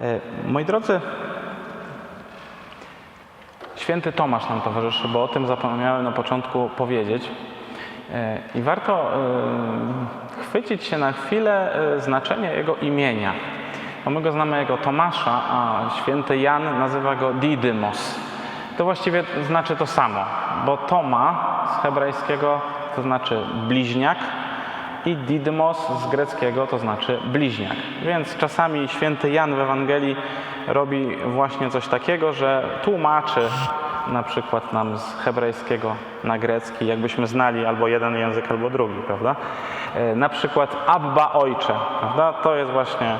E, Moi drodzy, święty Tomasz nam towarzyszy, bo o tym zapomniałem na początku powiedzieć. E, I warto e, chwycić się na chwilę znaczenia jego imienia. Bo my go znamy jako Tomasza, a święty Jan nazywa go Didymos. To właściwie znaczy to samo, bo Toma z hebrajskiego to znaczy bliźniak, i Didymos z greckiego to znaczy bliźniak. Więc czasami święty Jan w Ewangelii robi właśnie coś takiego, że tłumaczy na przykład nam z hebrajskiego na grecki, jakbyśmy znali albo jeden język, albo drugi, prawda? E, Na przykład Abba Ojcze, prawda? To jest właśnie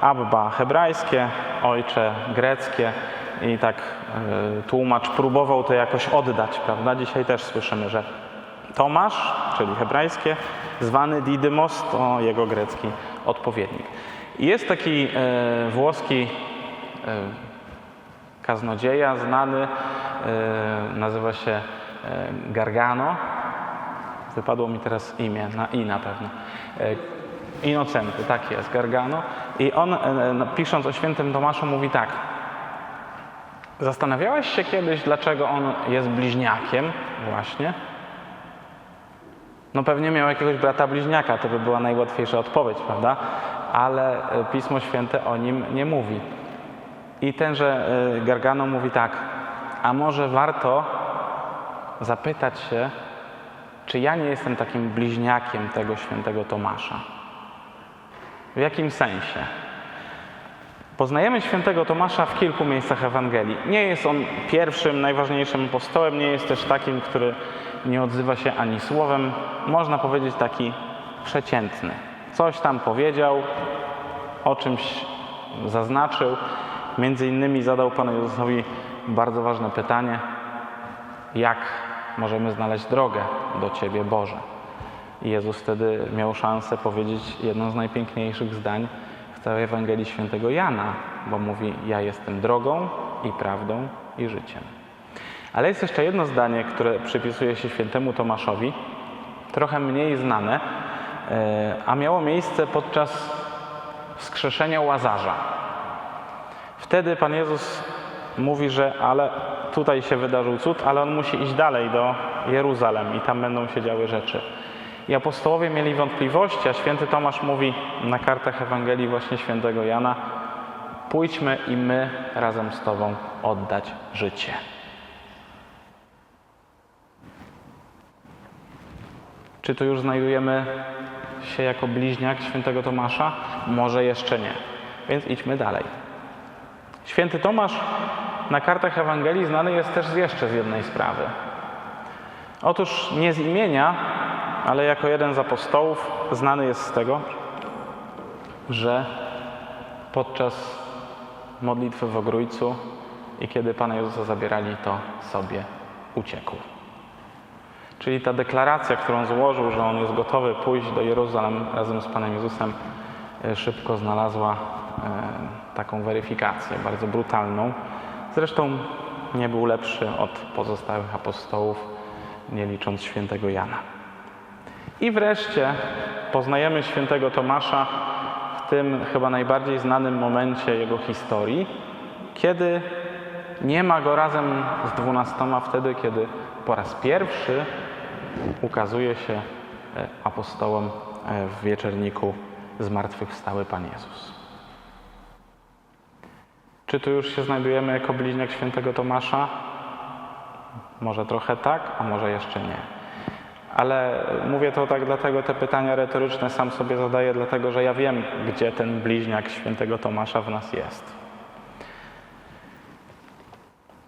Abba hebrajskie, Ojcze greckie i tak e, tłumacz próbował to jakoś oddać, prawda? Dzisiaj też słyszymy, że Tomasz, czyli hebrajskie, zwany Didymos, to jego grecki odpowiednik. Jest taki e, włoski e, kaznodzieja znany, e, nazywa się e, Gargano. Wypadło mi teraz imię, na i na pewno. E, tak jest, Gargano. I on, e, no, pisząc o świętym Tomaszu, mówi tak. Zastanawiałeś się kiedyś, dlaczego on jest bliźniakiem właśnie? No pewnie miał jakiegoś brata bliźniaka, to by była najłatwiejsza odpowiedź, prawda? Ale e, Pismo Święte o nim nie mówi. I tenże e, Gargano mówi tak, a może warto zapytać się, czy ja nie jestem takim bliźniakiem tego świętego Tomasza? W jakim sensie? Poznajemy świętego Tomasza w kilku miejscach Ewangelii. Nie jest on pierwszym, najważniejszym apostołem, nie jest też takim, który nie odzywa się ani słowem. Można powiedzieć taki przeciętny. Coś tam powiedział, o czymś zaznaczył. Między innymi zadał Panu Jezusowi bardzo ważne pytanie: jak możemy znaleźć drogę do Ciebie, Boże? I Jezus wtedy miał szansę powiedzieć jedno z najpiękniejszych zdań w całej Ewangelii Świętego Jana, bo mówi: Ja jestem drogą i prawdą i życiem. Ale jest jeszcze jedno zdanie, które przypisuje się świętemu Tomaszowi, trochę mniej znane, e, a miało miejsce podczas wskrzeszenia Łazarza. Wtedy Pan Jezus mówi, że ale tutaj się wydarzył cud, ale on musi iść dalej do Jeruzalem i tam będą się działy rzeczy. I apostołowie mieli wątpliwości, a święty Tomasz mówi na kartach Ewangelii właśnie świętego Jana: Pójdźmy i my razem z Tobą oddać życie. Czy tu już znajdujemy się jako bliźniak świętego Tomasza? Może jeszcze nie. Więc idźmy dalej. Święty Tomasz na kartach Ewangelii znany jest też jeszcze z jednej sprawy. Otóż nie z imienia, ale jako jeden z apostołów znany jest z tego, że podczas modlitwy w Ogrójcu i kiedy Pana Jezusa zabierali, to sobie uciekł. Czyli ta deklaracja, którą złożył, że on jest gotowy pójść do Jeruzalem razem z Panem Jezusem, e, szybko znalazła e, taką weryfikację, bardzo brutalną. Zresztą nie był lepszy od pozostałych apostołów, nie licząc świętego Jana. I wreszcie poznajemy świętego Tomasza w tym chyba najbardziej znanym momencie jego historii, kiedy nie ma go razem z dwunastoma, wtedy kiedy po raz pierwszy ukazuje się e, apostołom e, w wieczerniku zmartwychwstały Pan Jezus. Czy tu już się znajdujemy jako bliźniak świętego Tomasza? Może trochę tak, a może jeszcze nie. Ale mówię to tak dlatego, te pytania retoryczne sam sobie zadaję, dlatego że ja wiem, gdzie ten bliźniak świętego Tomasza w nas jest.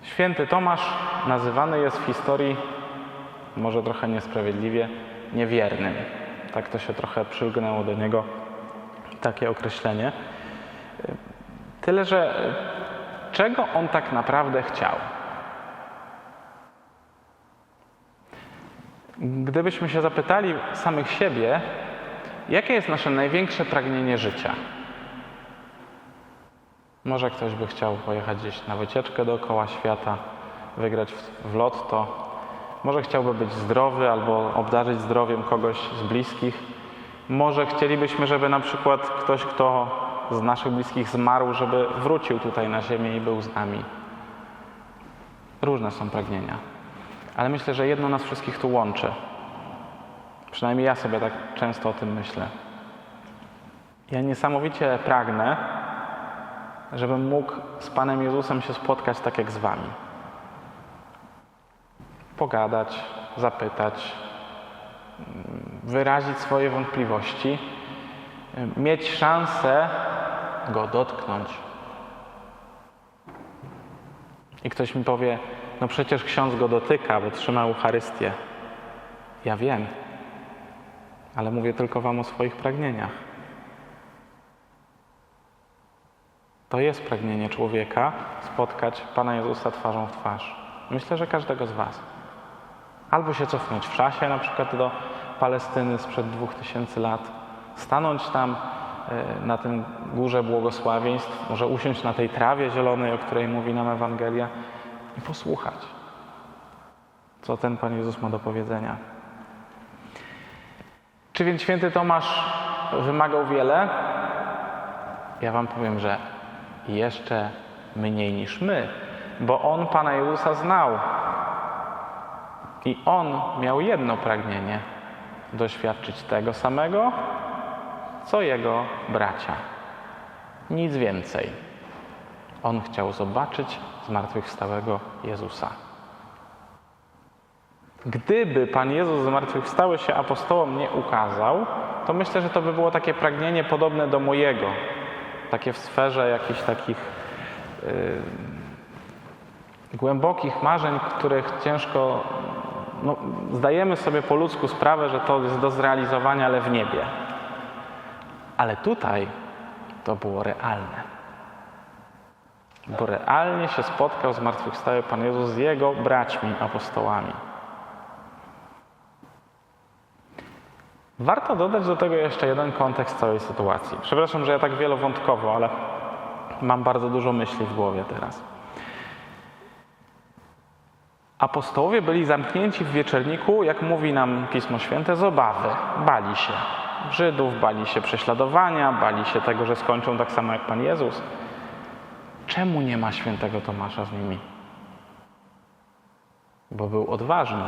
Święty Tomasz nazywany jest w historii, może trochę niesprawiedliwie, niewiernym. Tak to się trochę przylgnęło do niego, takie określenie. Tyle, że czego on tak naprawdę chciał? Gdybyśmy się zapytali samych siebie, jakie jest nasze największe pragnienie życia? Może ktoś by chciał pojechać gdzieś na wycieczkę dookoła świata, wygrać w, lotto. Może chciałby być zdrowy albo obdarzyć zdrowiem kogoś z bliskich. Może chcielibyśmy, żeby na przykład ktoś, kto z naszych bliskich zmarł, żeby wrócił tutaj na ziemię i był z nami. Różne są pragnienia, ale myślę, że jedno nas wszystkich tu łączy. Przynajmniej ja sobie tak często o tym myślę. Ja niesamowicie pragnę, żebym mógł z Panem Jezusem się spotkać tak jak z Wami. Pogadać, zapytać, wyrazić swoje wątpliwości, mieć szansę Go dotknąć. I ktoś mi powie, no przecież ksiądz go dotyka, bo trzyma Eucharystię. Ja wiem, ale mówię tylko Wam o swoich pragnieniach. To jest pragnienie człowieka spotkać Pana Jezusa twarzą w twarz. Myślę, że każdego z Was. Albo się cofnąć w czasie, na przykład do Palestyny sprzed dwóch tysięcy lat, stanąć tam e, na tym górze błogosławieństw, może usiąść na tej trawie zielonej, o której mówi nam Ewangelia i posłuchać, co ten Pan Jezus ma do powiedzenia. Czy więc święty Tomasz wymagał wiele? Ja Wam powiem, że jeszcze mniej niż my, bo on Pana Jezusa znał. I on miał jedno pragnienie doświadczyć tego samego, co jego bracia. Nic więcej. On chciał zobaczyć zmartwychwstałego Jezusa. Gdyby Pan Jezus zmartwychwstały się apostołom nie ukazał, to myślę, że to by było takie pragnienie podobne do mojego, takie w sferze jakichś takich yy, głębokich marzeń, których ciężko, no, zdajemy sobie po ludzku sprawę, że to jest do zrealizowania, ale w niebie. Ale tutaj to było realne. Bo realnie się spotkał zmartwychwstały Pan Jezus z Jego braćmi, apostołami. Warto dodać do tego jeszcze jeden kontekst całej sytuacji. Przepraszam, że ja tak wielowątkowo, ale mam bardzo dużo myśli w głowie teraz. Apostołowie byli zamknięci w wieczerniku, jak mówi nam Pismo Święte, z obawy. Bali się Żydów, bali się prześladowania, bali się tego, że skończą tak samo jak Pan Jezus. Czemu nie ma świętego Tomasza z nimi? Bo był odważny.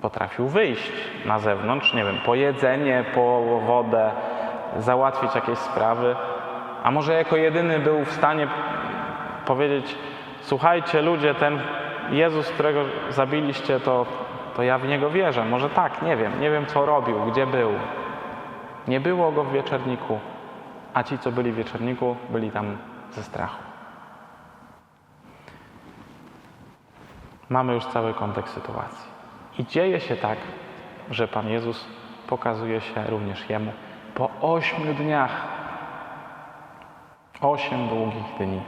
Potrafił wyjść na zewnątrz, nie wiem, po jedzenie, po wodę, załatwić jakieś sprawy. A może jako jedyny był w stanie powiedzieć: Słuchajcie, ludzie, ten Jezus, którego zabiliście, to, to ja w niego wierzę. Może tak, nie wiem, nie wiem co robił, gdzie był. Nie było go w wieczorniku, a ci, co byli w wieczorniku, byli tam ze strachu. Mamy już cały kontekst sytuacji. I dzieje się tak, że Pan Jezus pokazuje się również Jemu po ośmiu dniach. Osiem długich dni.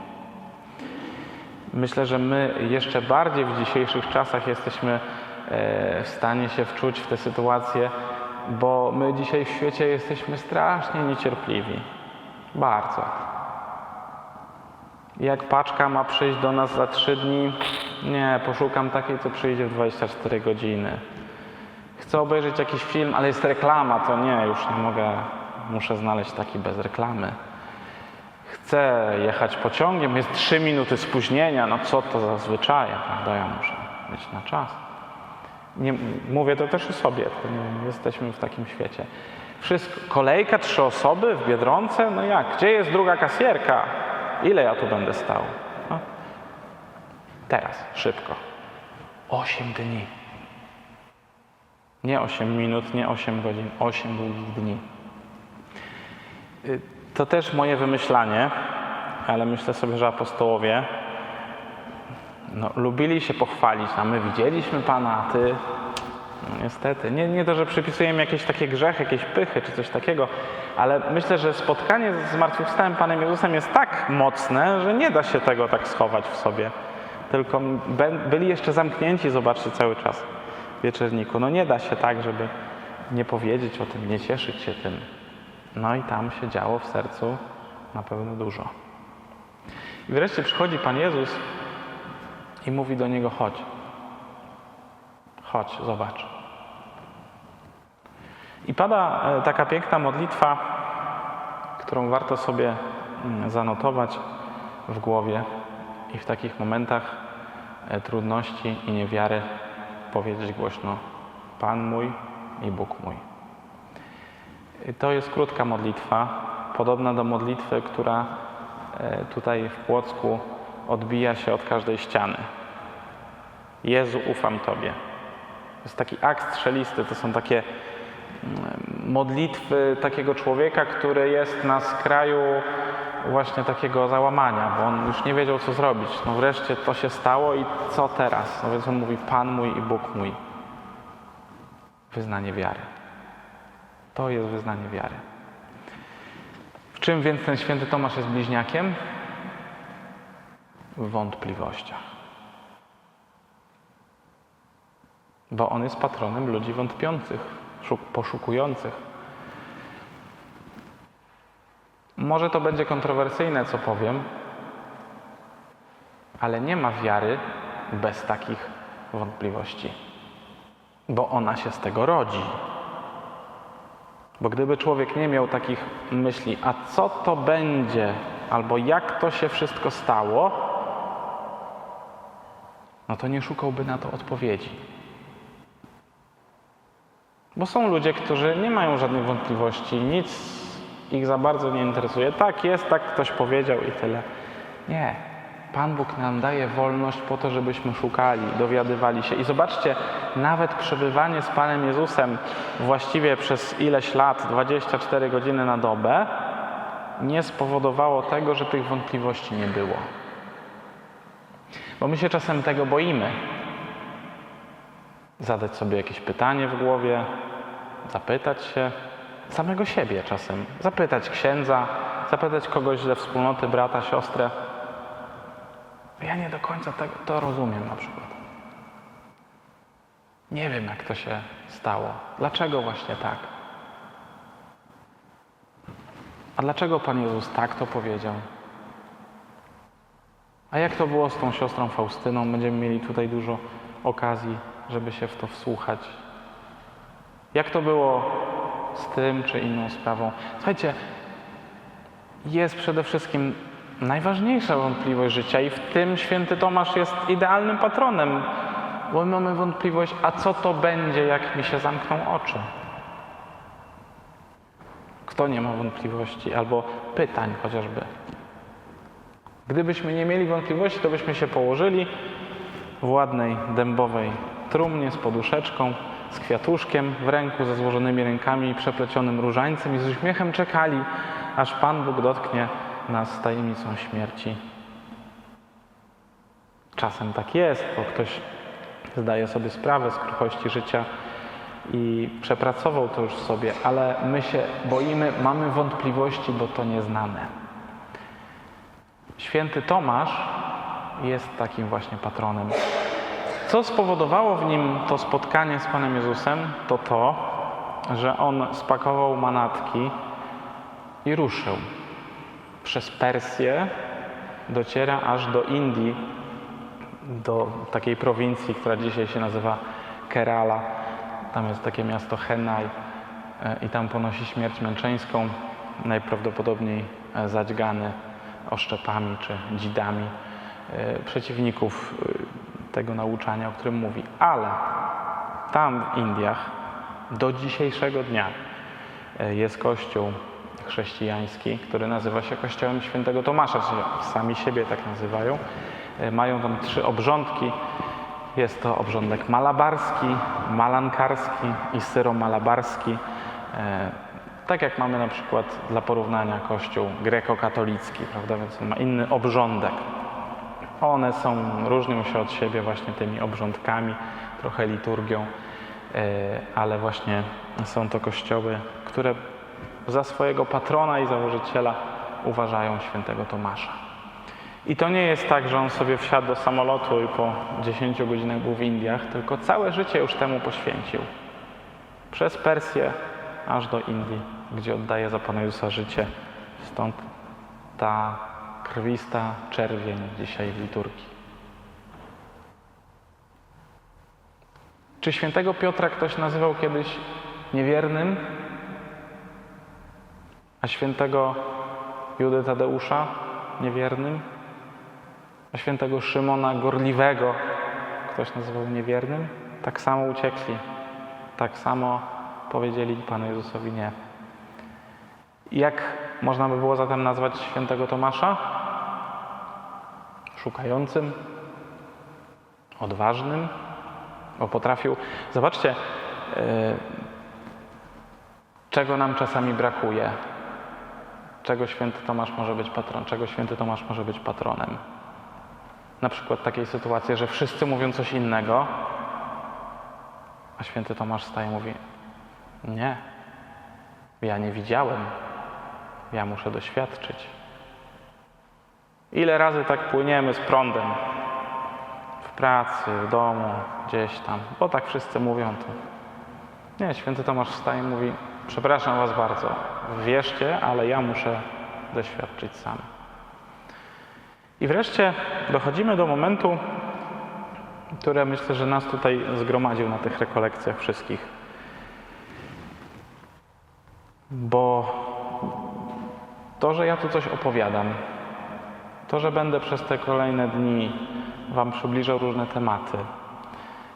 Myślę, że my jeszcze bardziej w dzisiejszych czasach jesteśmy e, w stanie się wczuć w tę sytuację, bo my dzisiaj w świecie jesteśmy strasznie niecierpliwi. Bardzo. Jak paczka ma przyjść do nas za trzy dni, nie, poszukam takiej, co przyjdzie w 24 godziny. Chcę obejrzeć jakiś film, ale jest reklama, to nie, już nie mogę, muszę znaleźć taki bez reklamy. Chcę jechać pociągiem, jest 3 minuty spóźnienia, no co to za zwyczaje, prawda? Ja muszę być na czas. Nie, mówię to też o sobie, to nie, jesteśmy w takim świecie. Wszystko, kolejka, trzy osoby w Biedronce, no jak? Gdzie jest druga kasjerka? Ile ja tu będę stał? No. Teraz, szybko. Osiem dni. Nie osiem minut, nie osiem godzin, osiem długich dni. Y, To też moje wymyślanie, ale myślę sobie, że apostołowie no, lubili się pochwalić, a my widzieliśmy Pana, a Ty niestety. Nie, nie to, że przypisujemy jakieś takie grzechy, jakieś pychy czy coś takiego, ale myślę, że spotkanie z zmartwychwstałym Panem Jezusem jest tak mocne, że nie da się tego tak schować w sobie. Tylko byli jeszcze zamknięci, zobaczcie, cały czas w wieczerniku. No nie da się tak, żeby nie powiedzieć o tym, nie cieszyć się tym. No i tam się działo w sercu na pewno dużo. I wreszcie przychodzi Pan Jezus i mówi do niego: chodź. Chodź, zobacz. I pada e, taka piękna modlitwa, którą warto sobie mm, zanotować w głowie i w takich momentach e, trudności i niewiary powiedzieć głośno: Pan mój i Bóg mój. To jest krótka modlitwa, podobna do modlitwy, która e, tutaj w Płocku odbija się od każdej ściany. Jezu, ufam Tobie. To jest taki akt strzelisty, to są takie modlitwy takiego człowieka, który jest na skraju właśnie takiego załamania, bo on już nie wiedział, co zrobić. No wreszcie to się stało i co teraz? No więc on mówi, Pan mój i Bóg mój. Wyznanie wiary. To jest wyznanie wiary. W czym więc ten święty Tomasz jest bliźniakiem? W wątpliwościach. Bo on jest patronem ludzi wątpiących, poszukujących. Może to będzie kontrowersyjne, co powiem, ale nie ma wiary bez takich wątpliwości, bo ona się z tego rodzi. Bo gdyby człowiek nie miał takich myśli, a co to będzie, albo jak to się wszystko stało, no to nie szukałby na to odpowiedzi. Bo są ludzie, którzy nie mają żadnych wątpliwości, nic ich za bardzo nie interesuje. Tak jest, tak ktoś powiedział i tyle. Nie. Pan Bóg nam daje wolność po to, żebyśmy szukali, dowiadywali się. I zobaczcie, nawet przebywanie z Panem Jezusem właściwie przez ileś lat, 24 godziny na dobę, nie spowodowało tego, że tych wątpliwości nie było. Bo my się czasem tego boimy. Zadać sobie jakieś pytanie w głowie, zapytać się samego siebie czasem, zapytać księdza, zapytać kogoś ze wspólnoty, brata, siostrę. Ja nie do końca tego, to rozumiem na przykład. Nie wiem, jak to się stało. Dlaczego właśnie tak? A dlaczego Pan Jezus tak to powiedział? A jak to było z tą siostrą Faustyną? Będziemy mieli tutaj dużo okazji, żeby się w to wsłuchać. Jak to było z tym czy inną sprawą? Słuchajcie, jest przede wszystkim najważniejsza wątpliwość życia i w tym święty Tomasz jest idealnym patronem, bo my mamy wątpliwość, a co to będzie, jak mi się zamkną oczy? Kto nie ma wątpliwości albo pytań chociażby? Gdybyśmy nie mieli wątpliwości, to byśmy się położyli w ładnej dębowej trumnie z poduszeczką, z kwiatuszkiem w ręku, ze złożonymi rękami i przeplecionym różańcem i z uśmiechem czekali, aż Pan Bóg dotknie nas tajemnicą śmierci. Czasem tak jest, bo ktoś zdaje sobie sprawę z kruchości życia i przepracował to już w sobie, ale my się boimy, mamy wątpliwości, bo to nieznane. Święty Tomasz jest takim właśnie patronem. Co spowodowało w nim to spotkanie z Panem Jezusem, to to, że on spakował manatki i ruszył. Przez Persję dociera aż do Indii, do takiej prowincji, która dzisiaj się nazywa Kerala. Tam jest takie miasto Chennai e, i tam ponosi śmierć męczeńską, najprawdopodobniej e, zadźgany oszczepami czy dzidami e, przeciwników tego nauczania, o którym mówi. Ale tam w Indiach do dzisiejszego dnia e, jest kościół chrześcijański, który nazywa się Kościołem Świętego Tomasza, czyli sami siebie tak nazywają. E, Mają tam trzy obrządki. Jest to obrządek malabarski, malankarski i syromalabarski. E, Tak jak mamy na przykład dla porównania kościół grekokatolicki, prawda, więc on ma inny obrządek. One są, różnią się od siebie właśnie tymi obrządkami, trochę liturgią, e, ale właśnie są to kościoły, które za swojego patrona i założyciela uważają świętego Tomasza. I to nie jest tak, że on sobie wsiadł do samolotu i po 10 godzinach był w Indiach, tylko całe życie już temu poświęcił. Przez Persję aż do Indii, gdzie oddaje za Pana Jezusa życie. Stąd ta krwista czerwień dzisiaj w liturgii. Czy świętego Piotra ktoś nazywał kiedyś niewiernym? A świętego Judy Tadeusza niewiernym? A świętego Szymona Gorliwego ktoś nazywał niewiernym? Tak samo uciekli. Tak samo powiedzieli Panu Jezusowi nie. Jak można by było zatem nazwać świętego Tomasza? Szukającym, odważnym, bo potrafił. Zobaczcie, yy, czego nam czasami brakuje. Czego święty Tomasz może być patron, czego święty Tomasz może być patronem. Na przykład takiej sytuacji, że wszyscy mówią coś innego, a święty Tomasz staje i mówi: Nie, ja nie widziałem, ja muszę doświadczyć. Ile razy tak płyniemy z prądem w pracy, w domu, gdzieś tam, bo tak wszyscy mówią to. Nie, święty Tomasz wstaje i mówi: Przepraszam Was bardzo, wierzcie, ale ja muszę doświadczyć sam. I wreszcie dochodzimy do momentu, który myślę, że nas tutaj zgromadził na tych rekolekcjach wszystkich. Bo to, że ja tu coś opowiadam, to, że będę przez te kolejne dni Wam przybliżał różne tematy,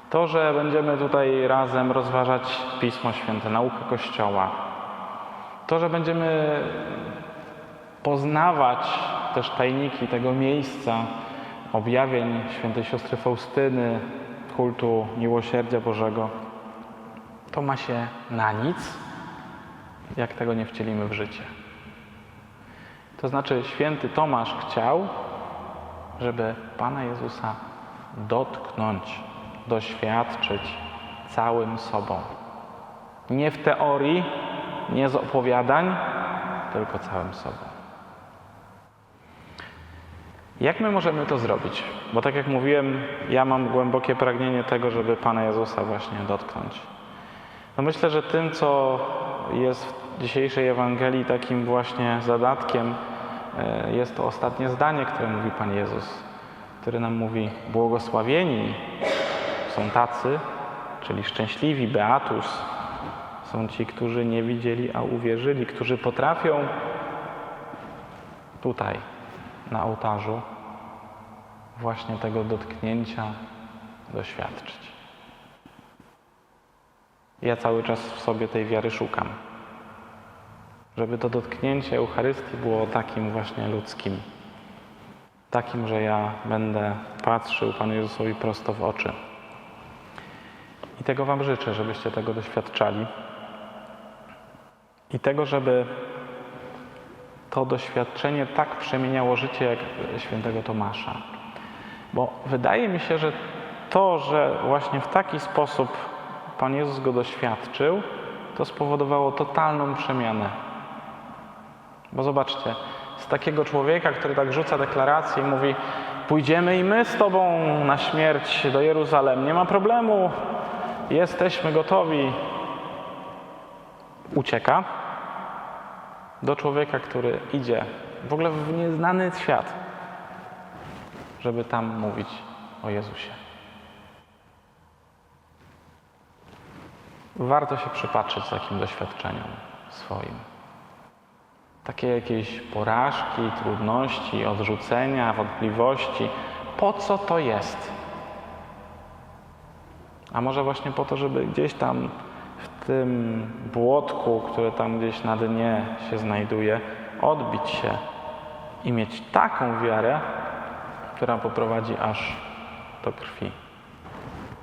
to, że będziemy tutaj razem rozważać Pismo Święte, naukę Kościoła, to, że będziemy poznawać też tajniki tego miejsca, objawień świętej siostry Faustyny, kultu miłosierdzia Bożego, to ma się na nic, jak tego nie wcielimy w życie. To znaczy, święty Tomasz chciał, żeby Pana Jezusa dotknąć, doświadczyć całym sobą. Nie w teorii, nie z opowiadań, tylko całym sobą. Jak my możemy to zrobić? Bo tak jak mówiłem, ja mam głębokie pragnienie tego, żeby Pana Jezusa właśnie dotknąć. No myślę, że tym, co jest w dzisiejszej Ewangelii takim właśnie zadatkiem, e, jest to ostatnie zdanie, które mówi Pan Jezus, który nam mówi: Błogosławieni są tacy, czyli szczęśliwi, beatus, są ci, którzy nie widzieli, a uwierzyli, którzy potrafią tutaj, na ołtarzu, właśnie tego dotknięcia doświadczyć. Ja cały czas w sobie tej wiary szukam. Żeby to dotknięcie Eucharystii było takim właśnie ludzkim. Takim, że ja będę patrzył Panu Jezusowi prosto w oczy. I tego Wam życzę, żebyście tego doświadczali. I tego, żeby to doświadczenie tak przemieniało życie jak świętego Tomasza. Bo wydaje mi się, że to, że właśnie w taki sposób Pan Jezus go doświadczył, to spowodowało totalną przemianę. Bo zobaczcie, z takiego człowieka, który tak rzuca deklarację i mówi: Pójdziemy i my z Tobą na śmierć do Jeruzalem, nie ma problemu, jesteśmy gotowi. Ucieka do człowieka, który idzie w ogóle w nieznany świat, żeby tam mówić o Jezusie. Warto się przypatrzeć takim doświadczeniom swoim. Takie jakieś porażki, trudności, odrzucenia, wątpliwości. Po co to jest? A może właśnie po to, żeby gdzieś tam w tym błotku, które tam gdzieś na dnie się znajduje, odbić się i mieć taką wiarę, która poprowadzi aż do krwi.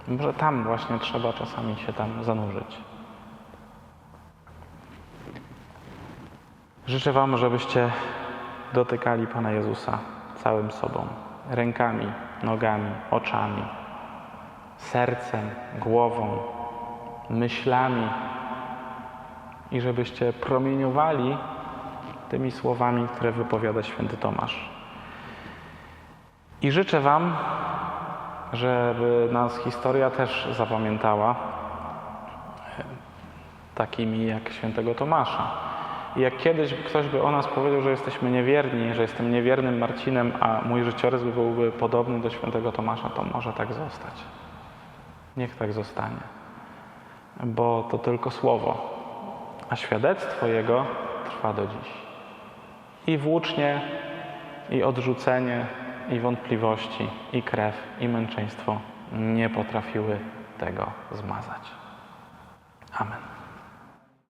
Może tam właśnie trzeba czasami się tam zanurzyć. Życzę Wam, żebyście dotykali Pana Jezusa całym sobą, rękami, nogami, oczami, sercem, głową, myślami i żebyście promieniowali tymi słowami, które wypowiada święty Tomasz. I życzę Wam, żeby nas historia też zapamiętała takimi jak świętego Tomasza. I jak kiedyś ktoś by o nas powiedział, że jesteśmy niewierni, że jestem niewiernym Marcinem, a mój życiorys byłby podobny do świętego Tomasza, to może tak zostać. Niech tak zostanie. Bo to tylko słowo, a świadectwo Jego trwa do dziś. I włócznie, i odrzucenie, i wątpliwości, i krew, i męczeństwo nie potrafiły tego zmazać. Amen.